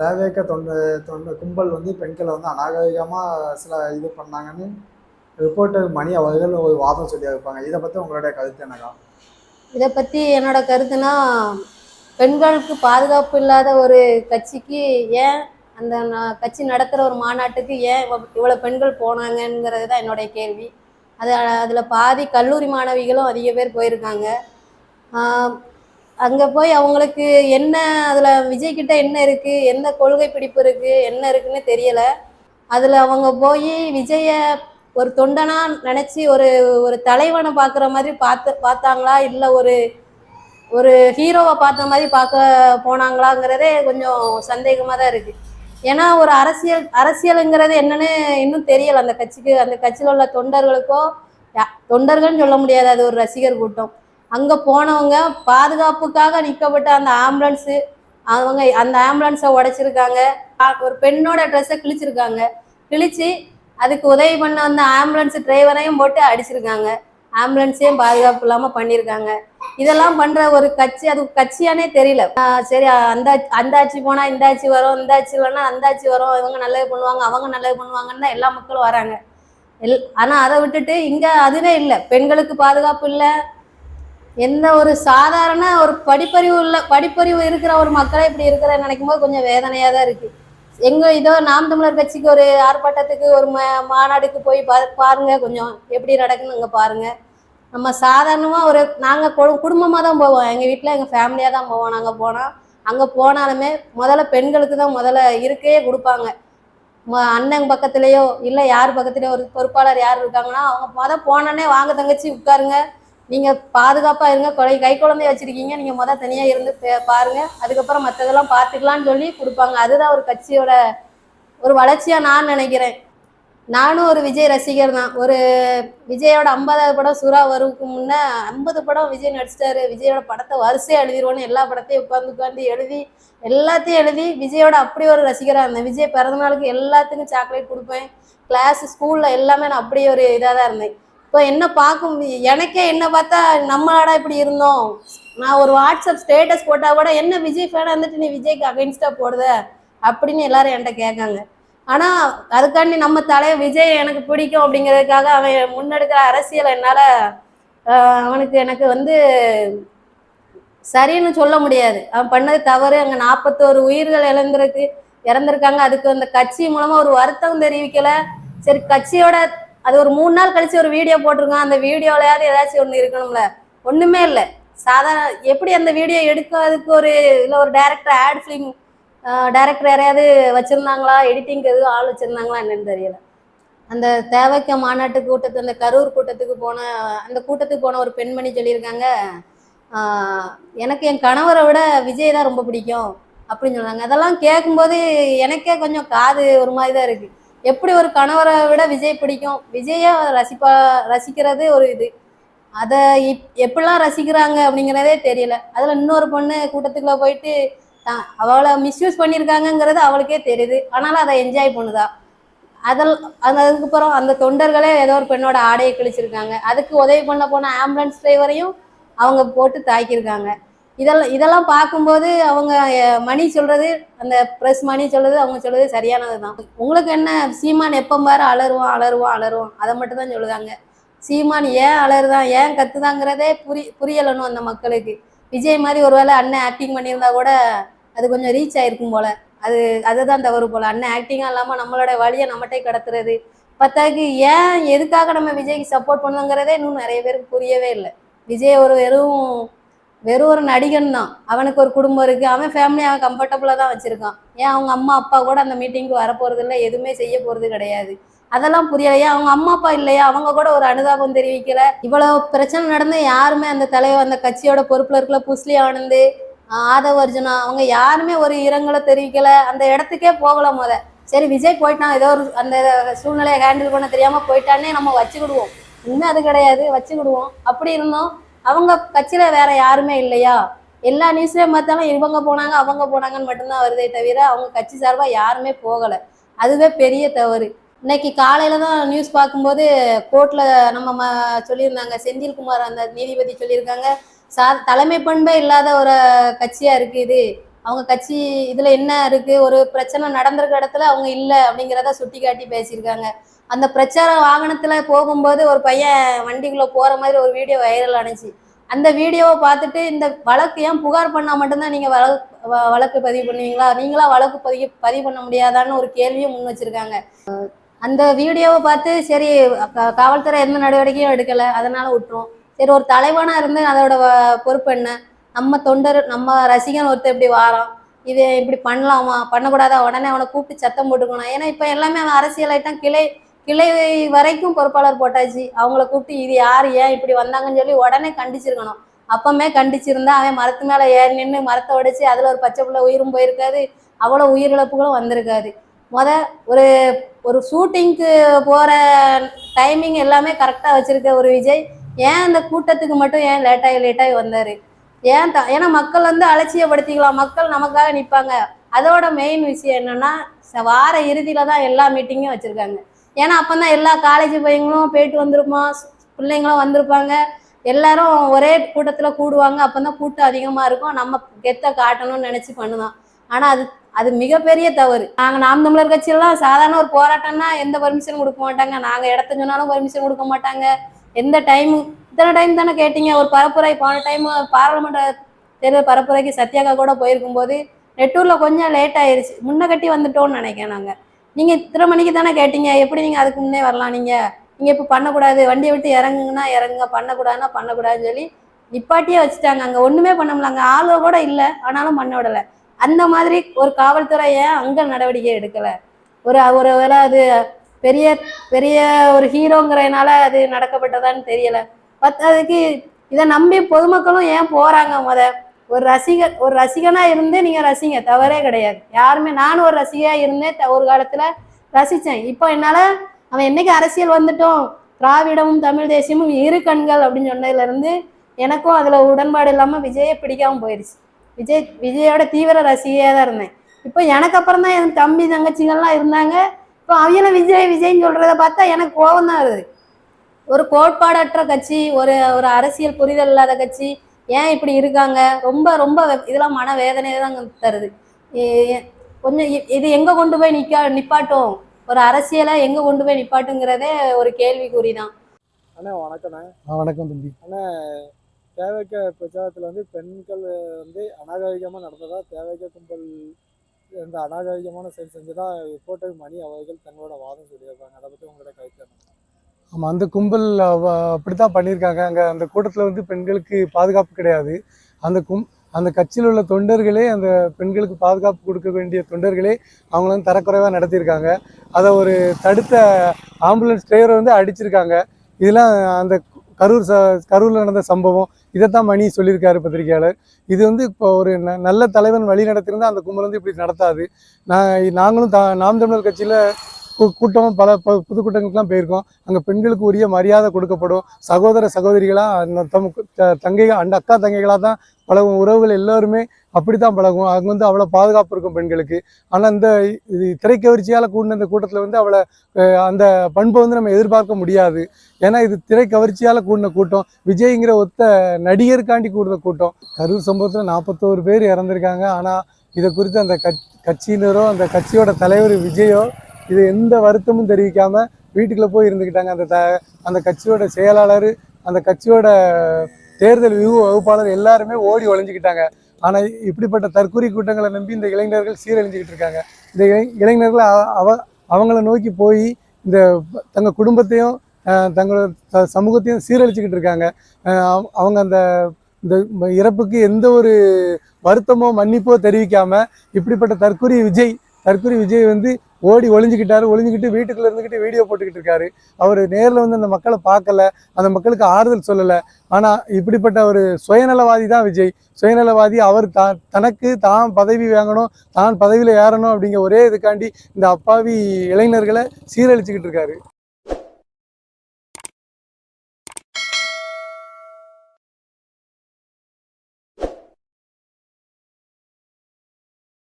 தேவையக்க தொண்டு தொண்டு கும்பல் வந்து பெண்களை வந்து அநாகரிகமாக சில இது பண்ணாங்கன்னு ரிப்போர்ட்டர் மணி அவர்கள் ஒரு வாதம் சொல்லியிருப்பாங்க. இதை பற்றி உங்களுடைய கருத்து என்னக்கா? இதை பற்றி என்னோட கருத்துனா பெண்களுக்கு பாதுகாப்பு இல்லாத ஒரு கட்சிக்கு ஏன் அந்த கட்சி நடத்துகிற ஒரு மாநாட்டுக்கு ஏன் இவ்வளோ பெண்கள் போனாங்கங்கிறது தான் என்னுடைய கேள்வி. அது அதில் பாதி கல்லூரி மாணவிகளும் அதிக பேர் போயிருக்காங்க. அங்கே போய் அவங்களுக்கு என்ன அதில் விஜய்கிட்ட என்ன இருக்குது எந்த கொள்கை பிடிப்பு இருக்குது என்ன இருக்குன்னு தெரியலை. அதில் அவங்க போய் விஜயை ஒரு தொண்டனா நினச்சி ஒரு ஒரு தலைவனை பார்க்குற மாதிரி பார்த்து பார்த்தாங்களா? இல்லை ஒரு ஒரு ஹீரோவை பார்த்த மாதிரி பார்க்க போனாங்களாங்கிறதே கொஞ்சம் சந்தேகமாக தான் இருக்குது ஏன்னா ஒரு அரசியல் அரசியலுங்கிறது என்னன்னு இன்னும் தெரியலை. அந்த கட்சிக்கு அந்த கட்சியில் உள்ள தொண்டர்களுக்கோ யா- தொண்டர்கள்னு சொல்ல முடியாது. அது ஒரு ரசிகர் கூட்டம். அங்கே போனவங்க பாதுகாப்புக்காக நிற்கப்பட்ட அந்த ஆம்புலன்ஸு அவங்க அந்த ஆம்புலன்ஸை உடைச்சிருக்காங்க. ஒரு பெண்ணோட ட்ரெஸ்ஸை கிழிச்சிருக்காங்க. கிழிச்சு அதுக்கு உதவி பண்ண அந்த ஆம்புலன்ஸ் டிரைவரையும் போட்டு அடிச்சிருக்காங்க. ஆம்புலன்ஸையும் பாதுகாப்பு இல்லாமல் பண்ணியிருக்காங்க இதெல்லாம் பண்ற ஒரு கட்சி அது கட்சியானே தெரியல. சரி அந்த அந்த ஆட்சி போனா இந்த ஆட்சி வரும் இந்த ஆட்சி இல்லைன்னா அந்த ஆட்சி வரும் இவங்க நல்லது பண்ணுவாங்க அவங்க நல்லது பண்ணுவாங்கன்னு தான் எல்லா மக்களும் வராங்க. எல் ஆனா அதை விட்டுட்டு இங்க அதுவே இல்லை. பெண்களுக்கு பாதுகாப்பு இல்லை எந்த ஒரு சாதாரண ஒரு படிப்பறிவு உள்ள படிப்பறிவு இருக்கிற ஒரு மக்களை இப்படி இருக்கிற நினைக்கும் போது கொஞ்சம் வேதனையா தான் இருக்கு. எங்க இதோ நாம் தமிழர் கட்சிக்கு ஒரு ஆர்ப்பாட்டத்துக்கு ஒரு மா- மாநாடுக்கு போய் பா பாருங்க கொஞ்சம் எப்படி நடக்குன்னு அங்கே பாருங்க. நம்ம சாதாரணமா ஒரு நாங்க கு- குடும்பமா தான் போவோம். எங்க வீட்டில் எங்க ஃபேமிலியா தான் போவோம். நாங்க போனா அங்க போனாலுமே முதல்ல பெண்களுக்கு தான் முதல்ல இருக்கையே கொடுப்பாங்க. ம- அண்ணன் பக்கத்துலேயோ இல்ல யார் பக்கத்துலேயோ ஒரு பொறுப்பாளர் யார் இருக்காங்கன்னா அவங்க மொதல் போனோடனே வாங்க தங்கச்சி உட்காருங்க. நீங்க பாதுகாப்பா இருங்க கொலை கை குழந்தைய வச்சிருக்கீங்க நீங்க முத தனியா இருந்து பாருங்க. அதுக்கப்புறம் மத்ததெல்லாம் பார்த்துக்கலாம்னு சொல்லி கொடுப்பாங்க. அதுதான் ஒரு கட்சியோட ஒரு வளர்ச்சியா நான் நினைக்கிறேன். நானும் ஒரு விஜய் ரசிகர் தான். ஒரு விஜயோட ஐம்பதாவது படம் சுறா வருவதுக்கு முன்னே ஐம்பது படம் விஜய் நடிச்சிட்டாரு. விஜயோட படத்தை வரிசையாக எழுதிருவோன்னு எல்லா படத்தையும் உட்காந்து உட்காந்து எழுதி எல்லாத்தையும் எழுதி விஜயோட அப்படி ஒரு ரசிகராக இருந்தேன். விஜய் பிறந்த நாளுக்கு எல்லாத்துக்கும் சாக்லேட் கொடுப்பேன். கிளாஸ் ஸ்கூலில் எல்லாமே நான் அப்படியே ஒரு இதாக தான் இருந்தேன். இப்போ என்ன பார்க்கும்? எனக்கே என்ன பார்த்தா நம்மளாடா இப்படி இருந்தோம். நான் ஒரு வாட்ஸ்அப் ஸ்டேட்டஸ் போட்டால் கூட என்ன விஜய் ஃபேனாக இருந்துட்டு நீ விஜய்க்கு அகைன்ஸ்டாக போடுத அப்படின்னு எல்லாரும் என்கிட்ட கேட்காங்க. ஆனால் அதுக்காண்டி நம்ம தலைய விஜய் எனக்கு பிடிக்கும் அப்படிங்கிறதுக்காக அவன் முன்னெடுக்கிற அரசியல் என்னால் அவனுக்கு எனக்கு வந்து சரின்னு சொல்ல முடியாது. அவன் பண்ணது தவறு. அங்கே நாற்பத்தோரு உயிர்கள் இழந்திருக்கு இறந்திருக்காங்க. அதுக்கு அந்த கட்சி மூலமாக ஒரு வருத்தம் தெரிவிக்கலை. சரி கட்சியோட அது ஒரு மூணு நாள் கழிச்சு ஒரு வீடியோ போட்டிருக்கோம் அந்த வீடியோலையாவது ஏதாச்சும் ஒன்று இருக்கணும்ல. ஒன்றுமே இல்லை. சாதாரண எப்படி அந்த வீடியோ எடுக்கிறதுக்கு ஒரு இல்லை ஒரு டேரக்டர் ஆட் ஃபிலிம் டேரக்டர் யாரையாவது வச்சுருந்தாங்களா? எடிட்டிங் எதுவும் ஆள் வச்சுருந்தாங்களா? என்னன்னு தெரியல. அந்த தேவைக்க மாநாட்டு கூட்டத்து அந்த கரூர் கூட்டத்துக்கு போன அந்த கூட்டத்துக்கு போன ஒரு பெண்மணி சொல்லியிருக்காங்க. எனக்கு என் கணவரை விட விஜய் தான் ரொம்ப பிடிக்கும். அப்படின்னு சொன்னாங்க. அதெல்லாம் கேட்கும்போது எனக்கே கொஞ்சம் காது ஒரு மாதிரி தான் இருக்குது எப்படி ஒரு கணவரை விட விஜய் பிடிக்கும்? விஜய ரசிப்பா ரசிக்கிறது ஒரு இது. அதை இப் எப்படிலாம் ரசிக்கிறாங்க அப்படிங்கிறதே தெரியல. அதில் இன்னொரு பொண்ணு கூட்டத்துக்குள்ளே போயிட்டு தான் அவளை மிஸ்யூஸ் பண்ணியிருக்காங்கங்கிறது அவளுக்கே தெரியுது. ஆனாலும் அதை என்ஜாய் பண்ணுதா? அதில் அது அதுக்கப்புறம் அந்த தொண்டர்களே ஏதோ ஒரு பெண்ணோட ஆடையை கிழிச்சிருக்காங்க. அதுக்கு உதவி பண்ண போன ஆம்புலன்ஸ் டிரைவரையும் அவங்க போட்டு தாக்கியிருக்காங்க. இதெல்லாம் இதெல்லாம் பார்க்கும்போது அவங்க மணி சொல்றது அந்த ப்ரெஸ் மணி சொல்றது அவங்க சொல்றது சரியானது தான் உங்களுக்கு என்ன சீமான் எப்போ பாரு அலருவான் அலருவான் அலருவான் அதை மட்டும் தான் சொல்லுதாங்க. சீமான் ஏன் அலறுதான் ஏன் கத்துதாங்கிறதே புரி புரியலணும் அந்த மக்களுக்கு. விஜய் மாதிரி ஒருவேளை அண்ணன் ஆக்டிங் பண்ணியிருந்தா கூட அது கொஞ்சம் ரீச் ஆயிருக்கும் போல. அது அதுதான் தவறு போல. அண்ணன் ஆக்டிங்காக இல்லாமல் நம்மளோட வழியை நம்மகிட்டே கடத்துறது. பத்தாக்கு ஏன் எதுக்காக நம்ம விஜய்க்கு சப்போர்ட் பண்ணுங்கிறதே இன்னும் நிறைய பேருக்கு புரியவே இல்லை. விஜய் ஒரு வெறும் வெறும் ஒரு நடிகன் தான். அவனுக்கு ஒரு குடும்பம் இருக்கு. அவன் ஃபேமிலி அவன் கம்ஃபர்டபுளாக தான் வச்சிருக்கான். ஏன் அவங்க அம்மா அப்பா கூட அந்த மீட்டிங்க்கு வரப்போறது இல்லை எதுவுமே செய்ய போறது கிடையாது. அதெல்லாம் புரியலையா. அவங்க அம்மா அப்பா இல்லையா? அவங்க கூட ஒரு அனுதாபம் தெரிவிக்கல. இவ்வளவு பிரச்சனை நடந்து யாருமே அந்த தலைவர் அந்த கட்சியோட பொறுப்புல இருக்கல. புஸ்லி ஆனந்து ஆஹ் ஆதவ் அர்ஜுனா அவங்க யாருமே ஒரு இரங்கலை தெரிவிக்கல. அந்த இடத்துக்கே போகல முத. சரி விஜய் போயிட்டான். ஏதோ ஒரு அந்த சூழ்நிலையை ஹேண்டில் பண்ண தெரியாம போயிட்டானே நம்ம வச்சுக்கிடுவோம். இன்னும் அது கிடையாது. வச்சுக்கிடுவோம். அப்படி இருந்தோம். அவங்க கட்சியில வேற யாருமே இல்லையா? எல்லா நியூஸ்லயும் பார்த்தாலும் இவங்க போனாங்க அவங்க போனாங்கன்னு மட்டும்தான் வருதே தவிர அவங்க கட்சி சார்பா யாருமே போகல. அதுவே பெரிய தவறு. இன்னைக்கு காலையில தான் நியூஸ் பார்க்கும்போது கோர்ட்ல நம்ம ம- சொல்லியிருந்தாங்க. செந்தில்குமார் அந்த நீதிபதி சொல்லியிருக்காங்க. சா தலைமை பண்பே இல்லாத ஒரு கட்சியா இருக்கு இது. அவங்க கட்சி இதுல என்ன இருக்கு? ஒரு பிரச்சனை நடந்திருக்க இடத்துல அவங்க இல்லை அப்படிங்கிறத சுட்டி காட்டி பேசியிருக்காங்க. அந்த பிரச்சார வாகனத்துல போகும்போது ஒரு பையன் வண்டிக்குள்ள போற மாதிரி ஒரு வீடியோ வைரல் ஆனுச்சு. அந்த வீடியோவை பார்த்துட்டு இந்த வழக்கு ஏன் புகார் பண்ணா மட்டும்தான் நீங்க வழக்கு வ- வழக்கு பதிவு பண்ணுவீங்களா? நீங்களா வழக்கு பதிவு பதிவு பண்ண முடியாதான்னு ஒரு கேள்வியும் முன் வச்சிருக்காங்க. அந்த வீடியோவை பார்த்து சரி காவல்துறை எந்த நடவடிக்கையும் எடுக்கல. அதனால விட்டுரும். சரி ஒரு தலைவனா இருந்து அதோட பொறுப்பு என்ன? நம்ம தொண்டர் நம்ம ரசிகன் ஒருத்தர் இப்படி வாரான். இது இப்படி பண்ணலாமா? பண்ணக்கூடாதா? உடனே அவனை கூப்பிட்டு சத்தம் போட்டுக்கணும் ஏன்னா இப்போ எல்லாமே அவன் அரசியல் ஆயிட்டான் கிளை கிளை வரைக்கும் பொறுப்பாளர் போட்டாச்சு. அவங்கள கூப்பிட்டு இது யார்? ஏன் இப்படி வந்தாங்கன்னு சொல்லி உடனே கண்டிச்சிருக்கணும். அப்பமே கண்டிச்சிருந்தா அவன் மரத்து மேலே ஏறி நின்று மரத்தை உடைச்சி அதில் ஒரு பச்சை பிள்ளை உயிரும் போயிருக்காது. அவ்வளோ உயிரிழப்புகளும் வந்திருக்காது. முத ஒரு ஒரு ஷூட்டிங்க்கு போகிற டைமிங் எல்லாமே கரெக்டாக வச்சுருக்க ஒரு விஜய் ஏன் அந்த கூட்டத்துக்கு மட்டும் ஏன் லேட்டாகி லேட்டாகி வந்தார்? ஏன் த ஏன்னா மக்கள் வந்து அலட்சியப்படுத்திக்கலாம். மக்கள் நமக்காக நிற்பாங்க அதோட மெயின் விஷயம் என்னென்னா ச- வார இறுதியில் தான் எல்லா மீட்டிங்கும் வச்சுருக்காங்க. ஏன்னா அப்பதான் எல்லா காலேஜ் பையங்களும் போயிட்டு வந்திருப்போம் பிள்ளைங்களும் வந்திருப்பாங்க. எல்லாரும் ஒரே கூட்டத்தில் கூடுவாங்க. அப்பதான் கூட்டம் அதிகமாக இருக்கும். நம்ம கெத்த காட்டணும்னு நினச்சி பண்ணுதான். ஆனால் அது அது மிகப்பெரிய தவறு. நாங்கள் நாம் தமிழர் கட்சியெல்லாம் சாதாரண ஒரு போராட்டம்னா எந்த பர்மிஷன் கொடுக்க மாட்டாங்க. நாங்கள் இடத்த சொன்னாலும் பர்மிஷன் கொடுக்க மாட்டாங்க. எந்த டைம் இத்தனை டைம் தானே கேட்டீங்க. ஒரு பரப்புரை போன டைம் பாராளுமன்ற தேர்தல் பரப்புரைக்கு சத்யாகா கூட போயிருக்கும் போது நெட்டூரில் கொஞ்சம் லேட் ஆயிருச்சு. முன்ன கட்டி வந்துட்டோம்னு நினைக்கிறேன் நாங்கள் நீங்க இத்தனை மணிக்கு தானே கேட்டீங்க? எப்படி நீங்க அதுக்கு முன்னே வரலாம் நீங்க? நீங்க இப்ப பண்ணக்கூடாது. வண்டியை விட்டு இறங்குங்கன்னா இறங்குங்க. பண்ணக்கூடாதுன்னா பண்ணக்கூடாதுன்னு சொல்லி நிப்பாட்டியே வச்சுட்டாங்க. அங்க ஒண்ணுமே பண்ண முடியல. அங்க ஆளு கூட இல்ல. ஆனாலும் பண்ண விடல. அந்த மாதிரி ஒரு காவல்துறை ஏன் அங்க நடவடிக்கை எடுக்கல. ஒரு ஒரு வேலை அது பெரிய பெரிய ஒரு ஹீரோங்கிறதுனால அது நடக்கப்பட்டதான்னு தெரியல. பத்தாவதுக்கு இதை நம்பி பொதுமக்களும் ஏன் போறாங்க முத? ஒரு ரசிகர் ஒரு ரசிகனா இருந்தே நீங்க ரசிங்க தவறே கிடையாது. யாருமே நானும் ஒரு ரசிகையாக இருந்தேன் ஒரு காலத்துல ரசிச்சேன். இப்போ என்னால அவன் என்னைக்கு அரசியல் வந்துட்டோம் திராவிடமும் தமிழ் தேசியமும் இரு கண்கள் அப்படின்னு சொன்னதுல இருந்து எனக்கும் அதுல உடன்பாடு இல்லாம விஜயை பிடிக்காம போயிருச்சு. விஜய் விஜயோட தீவிர ரசிகையா தான் இருந்தேன். இப்போ எனக்கு அப்புறம் தான் என் தம்பி தங்கச்சிகள்லாம் இருந்தாங்க. இப்போ அவங்கள விஜய் விஜய்ன்னு சொல்றத பார்த்தா எனக்கு கோபம் தான் வருது. ஒரு கோட்பாடற்ற கட்சி ஒரு ஒரு அரசியல் புரிதல் இல்லாத கட்சி ஏன் இப்படி இருக்காங்க? ரொம்ப ரொம்ப இதெல்லாம் மன வேதனையை தான் தருது கொஞ்சம் இது எங்க கொண்டு போய் நிக்கா நிப்பாட்டும்? ஒரு அரசியலை எங்க கொண்டு போய் நிப்பாட்டுங்கிறதே ஒரு கேள்விக்குறி தான் அண்ணா. வணக்கண்ணே வணக்கம் தம்பி. தேவைக்க பிரச்சாரத்தில் வந்து பெண்கள் வந்து அநாகரிகமாக நடந்ததா? தேவைக்க கும்பல் இந்த அநாகரிகமான செயல் செஞ்சதா? கோட்டை மணி அவர்கள் தங்களோட வாதம் சொல்லியிருக்காங்க. அதை பற்றி உங்களோட கருத்து? ஆமாம் அந்த கும்பல் அப்படி தான் பண்ணியிருக்காங்க. அங்கே அந்த கூட்டத்தில் வந்து பெண்களுக்கு பாதுகாப்பு கிடையாது. அந்த கும் அந்த கட்சியில் உள்ள தொண்டர்களே அந்த பெண்களுக்கு பாதுகாப்பு கொடுக்க வேண்டிய தொண்டர்களே அவங்கள வந்து தரக்குறைவாக நடத்தியிருக்காங்க. அதை ஒரு தடுத்த ஆம்புலன்ஸ் டிரைவரை வந்து அடிச்சிருக்காங்க. இதெல்லாம் அந்த கரூர் ச கரூரில் நடந்த சம்பவம். இதைத்தான் மணி சொல்லியிருக்காரு பத்திரிகையாளர். இது வந்து இப்போ ஒரு ந- நல்ல தலைவன் வழி நடத்திருந்தால் அந்த கும்பல் வந்து இப்படி நடத்தாது. நான் நாங்களும் தா நாம் தமிழர் கட்சியில் கூட்டம் பல ப- பொதுக்கூட்டங்களுக்குலாம் போயிருக்கோம். அங்கே பெண்களுக்கு உரிய மரியாதை கொடுக்கப்படும். சகோதர சகோதரிகளாக அந்த தம் த- தங்கைகள் அந்த அக்கா தங்கைகளாக தான் பழகும். உறவுகள் எல்லாருமே அப்படி தான் பழகும். அங்கே வந்து அவ்வளோ பாதுகாப்பு இருக்கும் பெண்களுக்கு. ஆனால் இந்த இது திரைக்கவர்ச்சியால் கூடின இந்த கூட்டத்தில் வந்து அவளை அந்த பண்பை வந்து நம்ம எதிர்பார்க்க முடியாது. ஏன்னா இது திரைக்கவர்ச்சியால் கூடின கூட்டம். விஜய்ங்கிற ஒத்த நடிகருக்காண்டி கூடுற கூட்டம். கரூர் சம்பவத்தில் நாற்பத்தோரு பேர் இறந்துருக்காங்க. ஆனால் இதை குறித்து அந்த கட்சியினரோ அந்த கட்சியோட தலைவர் விஜயோ இது எந்த வருத்தமும் தெரிவிக்காம வீட்டுக்குள்ள போய் இருந்துக்கிட்டாங்க அந்த த அந்த கட்சியோட செயலாளர் அந்த கட்சியோட தேர்தல் வியூ வகுப்பாளர் எல்லாருமே ஓடி ஒழிஞ்சிக்கிட்டாங்க ஆனால் இப்படிப்பட்ட தற்கொலை கூட்டங்களை நம்பி இந்த இளைஞர்கள் சீரழிஞ்சிக்கிட்டு இருக்காங்க. இந்த இளைஞர்களை இளைஞர்கள் அவ அவங்கள நோக்கி போய் இந்த தங்கள் குடும்பத்தையும் தங்களோட சமூகத்தையும் சீரழிச்சிக்கிட்டு இருக்காங்க. அவங்க அந்த இந்த இறப்புக்கு எந்த ஒரு வருத்தமோ மன்னிப்போ தெரிவிக்காமல் இப்படிப்பட்ட தற்கொலை விஜய் தற்கொலை விஜய் வந்து ஓடி ஒளிஞ்சுக்கிட்டாரு ஒளிஞ்சுக்கிட்டு வீட்டுக்குள்ள இருந்துக்கிட்டு வீடியோ போட்டுக்கிட்டு இருக்காரு. அவர் நேரில் வந்து அந்த மக்களை பார்க்கல அந்த மக்களுக்கு ஆறுதல் சொல்லலை. ஆனால் இப்படிப்பட்ட ஒரு சுயநலவாதி தான் விஜய். சுயநலவாதி அவர் தா தனக்கு தான் பதவி வாங்கணும் தான் பதவியில் ஏறணும் அப்படிங்கிற ஒரே இதுக்காண்டி இந்த அப்பாவி இளைஞர்களை சீரழிச்சுக்கிட்டு இருக்காரு.